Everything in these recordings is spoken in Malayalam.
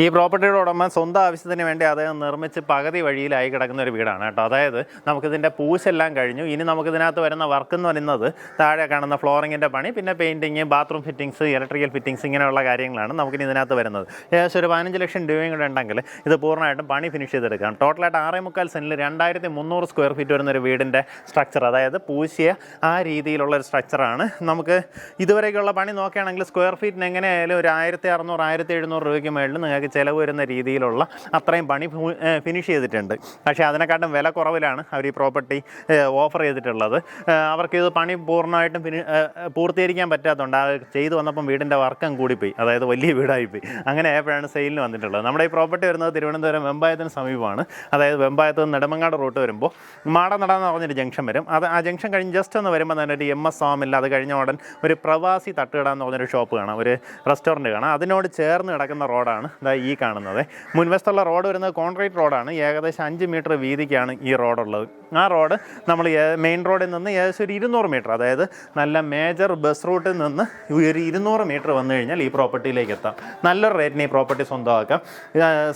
ഈ പ്രോപ്പർട്ടിയുടെ ഉടമ സ്വന്തം ആവശ്യത്തിന് വേണ്ടി അദ്ദേഹം നിർമ്മിച്ച് പകുതി വഴിയിലായി കിടക്കുന്ന ഒരു വീടാണ് കേട്ടോ. അതായത് നമുക്കിതിന്റെ പൂശെല്ലാം കഴിഞ്ഞു. ഇനി നമുക്കിതിനകത്ത് വരുന്ന വർക്ക് എന്ന് പറയുന്നത് താഴെ കാണുന്ന ഫ്ലോറിങ്ങിന്റെ പണി പിന്നെ painting bathroom fittings electrical fittings ഇങ്ങനെയുള്ള കാര്യങ്ങളാണ് നമുക്കിനി ഇതിനകത്ത് വരുന്നത്. ഏകദേശം ഒരു പതിനഞ്ച് ലക്ഷം രൂപയും കൂടെ ഉണ്ടെങ്കിൽ ഇത് പൂർണമായിട്ടും പണി ഫിനിഷ് ചെയ്തെടുക്കാം ടോട്ടലായിട്ട് ആറേ മുക്കാൽ സെന്റിൽ രണ്ടായിരത്തി മുന്നൂറ് സ്ക്വയർ ഫീറ്റ് വരുന്ന ഒരു വീടിന്റെ സ്ട്രക്ചർ അതായത് പൂശിയ ആ രീതിയിലുള്ള ഒരു സ്ട്രക്ചറാണ് നമുക്ക് ഇതുവരെയൊക്കെയുള്ള പണി നോക്കുകയാണെങ്കിൽ സ്ക്വയർ ഫീറ്റിന് എങ്ങനെയായാലും ഒരു ആയിരത്തി അറുന്നൂറ് ആയിരത്തി എഴുന്നൂറ് രൂപയ്ക്ക് മേളിൽ നിങ്ങൾക്ക് ചിലവ് വരുന്ന രീതിയിലുള്ള അത്രയും പണി ഫിനിഷ് ചെയ്തിട്ടുണ്ട്. പക്ഷേ അതിനെക്കാട്ടും വില കുറവിലാണ് അവർ ഈ പ്രോപ്പർട്ടി ഓഫർ ചെയ്തിട്ടുള്ളത്. അവർക്ക് ഇത് പണി പൂർണമായിട്ടും ഫിനി പൂർത്തീകരിക്കാൻ പറ്റാത്തതുകൊണ്ട് ആ ചെയ്തു വന്നപ്പം വീടിന്റെ വർക്കം കൂടിപ്പോയി. അതായത് വലിയ വീടായിപ്പോയി. അങ്ങനെ ആയപ്പോഴാണ് സെയിലിന് വന്നിട്ടുള്ളത്. നമ്മുടെ ഈ പ്രോപ്പർട്ടി വരുന്നത് തിരുവനന്തപുരം വെമ്പായത്തിന് സമീപമാണ്. അതായത് വെമ്പായത്ത് നിന്ന് നെടുമങ്ങാട് റൂട്ട് വരുമ്പോൾ മാടനട എന്ന് പറഞ്ഞൊരു ജംഗ്ഷൻ വരും. അത് ആ ജംഗ്ഷൻ കഴിഞ്ഞ് ജസ്റ്റ് ഒന്ന് വരുമ്പോൾ തന്നെ ഒരു എം എസ് സോമില്ല അത് കഴിഞ്ഞ ഉടൻ ഒരു പ്രവാസി തട്ടുകട എന്ന് പറഞ്ഞൊരു ഷോപ്പ് കാണാം. ഒരു റെസ്റ്റോറന്റ് കാണാം. അതിനോട് ചേർന്ന് കിടക്കുന്ന റോഡാണ് ഈ കാണുന്നത്. മുൻവശത്തുള്ള റോഡ് വരുന്നത് കോൺക്രീറ്റ് റോഡാണ്. ഏകദേശം അഞ്ച് മീറ്റർ വീതിക്കാണ് ഈ റോഡുള്ളത്. ആ റോഡ് നമ്മൾ മെയിൻ റോഡിൽ നിന്ന് ഏകദേശം ഒരു ഇരുന്നൂറ് മീറ്റർ അതായത് നല്ല മേജർ ബസ് റൂട്ടിൽ നിന്ന് ഒരു ഇരുന്നൂറ് മീറ്റർ വന്നു കഴിഞ്ഞാൽ ഈ പ്രോപ്പർട്ടിയിലേക്ക് എത്താം. നല്ലൊരു റേറ്റിന് ഈ പ്രോപ്പർട്ടി സ്വന്തമാക്കാം.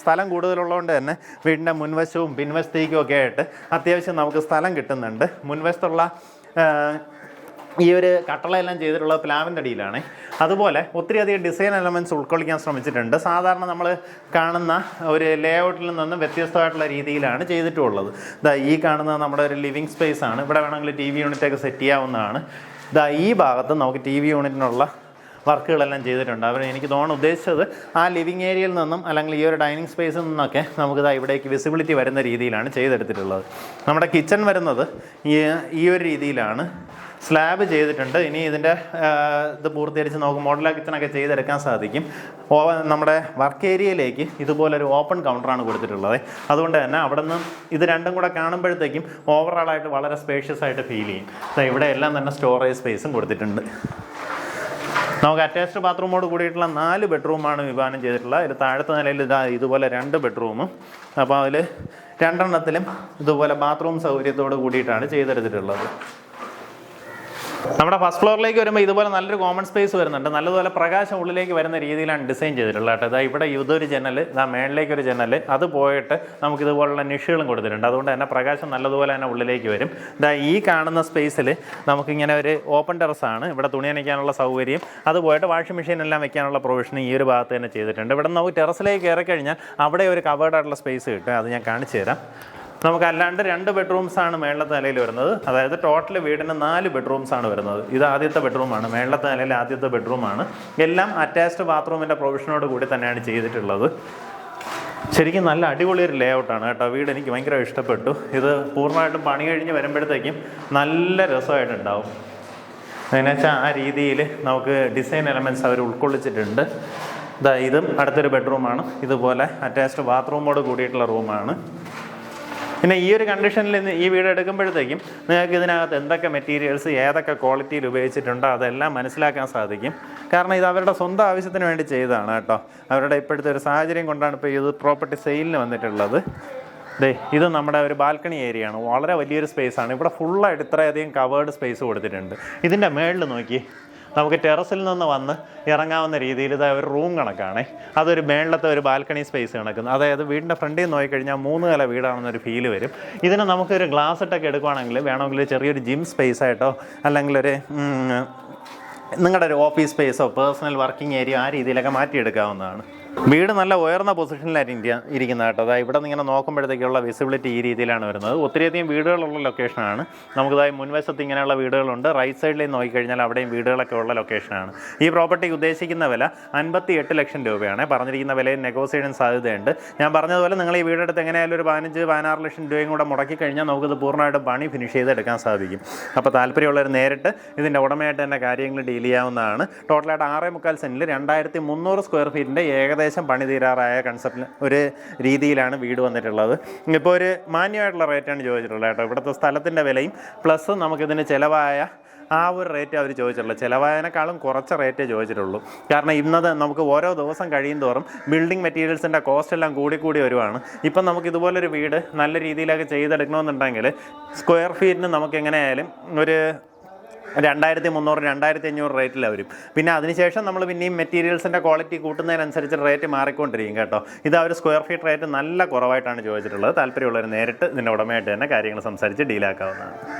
സ്ഥലം കൂടുതലുള്ളതുകൊണ്ട് തന്നെ വീടിന്റെ മുൻവശവും പിൻവശത്തേക്കും ഒക്കെ ആയിട്ട് അത്യാവശ്യം നമുക്ക് സ്ഥലം കിട്ടുന്നുണ്ട്. മുൻവശത്തുള്ള ഈ ഒരു കട്ടളയെല്ലാം ചെയ്തിട്ടുള്ളത് പ്ലാവിന്റെ അടിയിലാണ്. അതുപോലെ ഒത്തിരിയധികം ഡിസൈൻ എലമെന്റ്സ് ഉൾക്കൊള്ളിക്കാൻ ശ്രമിച്ചിട്ടുണ്ട്. സാധാരണ നമ്മൾ കാണുന്ന ഒരു ലേഔട്ടിൽ നിന്നും വ്യത്യസ്തമായിട്ടുള്ള രീതിയിലാണ് ചെയ്തിട്ടുള്ളത്. ഇതാ ഈ കാണുന്ന നമ്മുടെ ഒരു ലിവിങ് സ്പേസ് ആണ്. ഇവിടെ വേണമെങ്കിൽ ടി വി യൂണിറ്റൊക്കെ സെറ്റ് ചെയ്യാവുന്നതാണ്. ഇതാ ഈ ഭാഗത്ത് നമുക്ക് ടി വി യൂണിറ്റിനുള്ള വർക്കുകളെല്ലാം ചെയ്തിട്ടുണ്ട്. അവർ എനിക്ക് തോന്നുന്നു ഉദ്ദേശിച്ചത് ആ ലിവിങ് ഏരിയയിൽ നിന്നും അല്ലെങ്കിൽ ഈ ഒരു ഡൈനിങ് സ്പേസിൽ നിന്നൊക്കെ നമുക്കിത് ഇവിടേക്ക് വിസിബിലിറ്റി വരുന്ന രീതിയിലാണ് ചെയ്തെടുത്തിട്ടുള്ളത്. നമ്മുടെ കിച്ചൺ വരുന്നത് ഈ ഈ ഒരു രീതിയിലാണ്. സ്ലാബ് ചെയ്തിട്ടുണ്ട്. ഇനി ഇതിന്റെ ഇത് പൂർത്തീകരിച്ച് നമുക്ക് മോഡലാ കിച്ചണൊക്കെ ചെയ്തെടുക്കാൻ സാധിക്കും. നമ്മുടെ വർക്ക് ഏരിയയിലേക്ക് ഇതുപോലൊരു ഓപ്പൺ കൗണ്ടറാണ് കൊടുത്തിട്ടുള്ളത്. അതുകൊണ്ട് തന്നെ അവിടെ നിന്ന് ഇത് രണ്ടും കൂടെ കാണുമ്പോഴത്തേക്കും ഓവറോളായിട്ട് വളരെ സ്പേഷ്യസ് ആയിട്ട് ഫീൽ ചെയ്യും. ഇവിടെ എല്ലാം തന്നെ സ്റ്റോറേജ് സ്പേസും കൊടുത്തിട്ടുണ്ട്. നമുക്ക് അറ്റാച്ച്ഡ് ബാത്റൂമോട് കൂടിയിട്ടുള്ള നാല് ബെഡ്റൂമാണ് വിഭാവനം ചെയ്തിട്ടുള്ളത്. അതിൽ താഴത്തെ നിലയിൽ ഇതാ ഇതുപോലെ രണ്ട് ബെഡ്റൂമും അപ്പോൾ അതിൽ രണ്ടെണ്ണത്തിലും ഇതുപോലെ ബാത്റൂം സൗകര്യത്തോട് കൂടിയിട്ടാണ് ചെയ്തെടുത്തിട്ടുള്ളത്. നമ്മുടെ ഫസ്റ്റ് ഫ്ലോറിലേക്ക് വരുമ്പോൾ ഇതുപോലെ നല്ലൊരു കോമൺ സ്പേസ് വരുന്നുണ്ട്. നല്ലതുപോലെ പ്രകാശം ഉള്ളിലേക്ക് വരുന്ന രീതിയിലാണ് ഡിസൈൻ ചെയ്തിട്ടുള്ളത് കേട്ടോ. ഇതാ ഇവിടെ ഇതൊരു ജനൽ ഇതാ മേളിലേക്ക് ഒരു ജനൽ അത് പോയിട്ട് നമുക്ക് ഇതുപോലുള്ള നിഷുകളും കൊടുത്തിട്ടുണ്ട്. അതുകൊണ്ട് തന്നെ പ്രകാശം നല്ലതുപോലെ തന്നെ ഉള്ളിലേക്ക് വരും. ഇതാ ഈ കാണുന്ന സ്പേസിൽ നമുക്കിങ്ങനെ ഒരു ഓപ്പൺ ടെറസാണ് ഇവിടെ തുണി നനയ്ക്കാനുള്ള സൗകര്യം. അത് പോയിട്ട് വാഷിംഗ് മെഷീൻ എല്ലാം വെക്കാനുള്ള പ്രൊവിഷൻ ഈ ഒരു ഭാഗത്ത് തന്നെ ചെയ്തിട്ടുണ്ട്. ഇവിടെ നമുക്ക് ടെറസിലേക്ക് കയറി കഴിഞ്ഞാൽ അവിടെ ഒരു കവേർഡ് ആയിട്ടുള്ള സ്പേസ് കിട്ടും. അത് ഞാൻ കാണിച്ചു തരാം. നമുക്ക് അല്ലാണ്ട് രണ്ട് ബെഡ്റൂംസ് ആണ് മേളത്തെ നിലയിൽ വരുന്നത്. അതായത് ടോട്ടൽ വീടിന് നാല് ബെഡ്റൂംസ് ആണ് വരുന്നത്. ഇത് ആദ്യത്തെ ബെഡ്റൂമാണ് മേളത്തെ നിലയിൽ ആദ്യത്തെ ബെഡ്റൂമാണ് എല്ലാം അറ്റാച്ച്ഡ് ബാത്റൂമിന്റെ പ്രൊവിഷനോട് കൂടി തന്നെയാണ് ചെയ്തിട്ടുള്ളത്. ശരിക്കും നല്ല അടിപൊളി ഒരു ലേ ഔട്ടാണ് കേട്ടോ. വീട് എനിക്ക് ഭയങ്കര ഇഷ്ടപ്പെട്ടു. ഇത് പൂർണമായിട്ടും പണി കഴിഞ്ഞ് വരുമ്പോഴത്തേക്കും നല്ല രസമായിട്ടുണ്ടാവും. എന്നുവെച്ചാൽ ആ രീതിയിൽ നമുക്ക് ഡിസൈൻ എലമെന്റ്സ് അവർ ഉൾക്കൊള്ളിച്ചിട്ടുണ്ട്. ഇതാ ഇതും അടുത്തൊരു ബെഡ്റൂമാണ് ഇതുപോലെ അറ്റാച്ച്ഡ് ബാത്റൂമോട് കൂടിയിട്ടുള്ള റൂമാണ് പിന്നെ ഈ ഒരു കണ്ടീഷനിൽ ഈ വീട് എടുക്കുമ്പോഴത്തേക്കും നിങ്ങൾക്ക് ഇതിനകത്ത് എന്തൊക്കെ മെറ്റീരിയൽസ് ഏതൊക്കെ ക്വാളിറ്റിയിൽ ഉപയോഗിച്ചിട്ടുണ്ടോ അതെല്ലാം മനസ്സിലാക്കാൻ സാധിക്കും. കാരണം ഇത് അവരുടെ സ്വന്തം ആവശ്യത്തിന് വേണ്ടി ചെയ്തതാണ് കേട്ടോ. അവരുടെ ഇപ്പോഴത്തെ ഒരു സാഹചര്യം കൊണ്ടാണ് ഇപ്പോൾ ഇത് പ്രോപ്പർട്ടി സെയിലിന് വന്നിട്ടുള്ളത്. ദേ ഇത് നമ്മുടെ ഒരു ബാൽക്കണി ഏരിയ ആണ്. വളരെ വലിയൊരു സ്പേസ് ആണ്. ഇവിടെ ഫുള്ളായിട്ട് ഇത്രയധികം കവേർഡ് സ്പേസ് കൊടുത്തിട്ടുണ്ട്. ഇതിന്റെ മേളിൽ നോക്കി നമുക്ക് ടെറസിൽ നിന്ന് വന്ന് ഇറങ്ങാവുന്ന രീതിയിൽ ഇത് ഒരു റൂം കണക്കാണ്. അതൊരു മേളിലത്തെ ഒരു ബാൽക്കണി സ്പേസ് കണക്കുന്നു അതായത് വീടിന്റെ ഫ്രണ്ടിൽ നിന്ന് നോക്കിക്കഴിഞ്ഞാൽ മൂന്ന് നില വീടാണെന്നൊരു ഫീൽ വരും. ഇതിന് നമുക്കൊരു ഗ്ലാസ് ഇട്ടൊക്കെ എടുക്കുവാണെങ്കിൽ വേണമെങ്കിൽ ചെറിയൊരു ജിം സ്പേസ് ആയിട്ടോ അല്ലെങ്കിൽ ഒരു നിങ്ങളുടെ ഒരു ഓഫീസ് സ്പേസോ പേഴ്സണൽ വർക്കിംഗ് ഏരിയ ആ രീതിയിലൊക്കെ മാറ്റിയെടുക്കാവുന്നതാണ്. വീട് നല്ല ഉയർന്ന പൊസിഷനിലായിട്ട് ഇരിക്കുന്ന കേട്ടോ. അതായത് ഇവിടെ നിന്ന് ഇങ്ങനെ നോക്കുമ്പോഴത്തേക്കുള്ള വിസിബിലിറ്റി ഈ രീതിയിലാണ് വരുന്നത്. ഒത്തിരിയധികം വീടുകളുള്ള ലൊക്കേഷനാണ് നമുക്കതായ മുൻവശത്ത് ഇങ്ങനെയുള്ള വീടുകളുണ്ട്. റൈറ്റ് സൈഡിൽ നോക്കിക്കഴിഞ്ഞാൽ അവിടെയും വീടുകളൊക്കെ ഉള്ള ലൊക്കേഷനാണ് ഈ പ്രോപ്പർട്ടി ഉദ്ദേശിക്കുന്ന വില അൻപത്തി എട്ട് ലക്ഷം രൂപയാണ്. പറഞ്ഞിരിക്കുന്ന വിലയിൽ നെഗോസിയേഷൻ സാധ്യതയുണ്ട്. ഞാൻ പറഞ്ഞതുപോലെ നിങ്ങൾ ഈ വീടെടുത്ത് എങ്ങനെയായാലും ഒരു പതിനഞ്ച് പതിനാറ് ലക്ഷം രൂപയും കൂടെ മുടക്കി കഴിഞ്ഞാൽ നമുക്കിത് പൂർണമായിട്ടും പണി ഫിനിഷ് ചെയ്തെടുക്കാൻ സാധിക്കും. അപ്പോൾ താല്പര്യമുള്ളവർ നേരിട്ട് ഇതിന്റെ ഉടമയായിട്ട് തന്നെ കാര്യങ്ങൾ ഡീൽ ചെയ്യാവുന്നതാണ്. ടോട്ടലായിട്ട് ആറേ മുക്കാൽ സെന്റിൽ രണ്ടായിരത്തി മുന്നൂറ് സ്ക്വയർ ഫീറ്റിന്റെ ഏകദേശം പണി തീരാറായ കൺസെപ്റ്റിന് ഒരു രീതിയിലാണ് വീട് വന്നിട്ടുള്ളത്. ഇപ്പോൾ ഒരു മാന്യമായിട്ടുള്ള റേറ്റാണ് ചോദിച്ചിട്ടുള്ളത് കേട്ടോ. ഇവിടുത്തെ സ്ഥലത്തിന്റെ വിലയും പ്ലസ് നമുക്കിതിന് ചിലവായ ആ ഒരു റേറ്റ് അവർ ചോദിച്ചിട്ടുള്ളൂ ചിലവായതിനേക്കാളും കുറച്ച് റേറ്റേ ചോദിച്ചിട്ടുള്ളൂ. കാരണം ഇന്നത് നമുക്ക് ഓരോ ദിവസം കഴിയും തോറും ബിൽഡിംഗ് മെറ്റീരിയൽസിന്റെ കോസ്റ്റ് എല്ലാം കൂടി കൂടി വരുവാണ്. ഇപ്പം നമുക്ക് ഇതുപോലൊരു വീട് നല്ല രീതിയിലൊക്കെ ചെയ്തെടുക്കണമെന്നുണ്ടെങ്കിൽ സ്ക്വയർ ഫീറ്റിന് നമുക്ക് എങ്ങനെയായാലും ഒരു രണ്ടായിരത്തി മുന്നൂറ് രണ്ടായിരത്തി അഞ്ഞൂറ് റേറ്റിൽ വരും പിന്നെ അതിനുശേഷം നമ്മൾ പിന്നെയും മെറ്റീരിയൽസിന്റെ ക്വാളിറ്റി കൂട്ടുന്നതിനനുസരിച്ച് റേറ്റ് മാറിക്കൊണ്ടിരിക്കും കേട്ടോ. ഇത് അവർ സ്ക്വയർ ഫീറ്റ് റേറ്റ് നല്ല കുറവായിട്ടാണ് ചോദിച്ചിട്ടുള്ളത്. താല്പര്യമുള്ളവർ നേരിട്ട് ഇതിന്റെ ഉടമയായിട്ട് തന്നെ കാര്യങ്ങൾ സംസാരിച്ച് ഡീലാക്കാവുന്നതാണ്.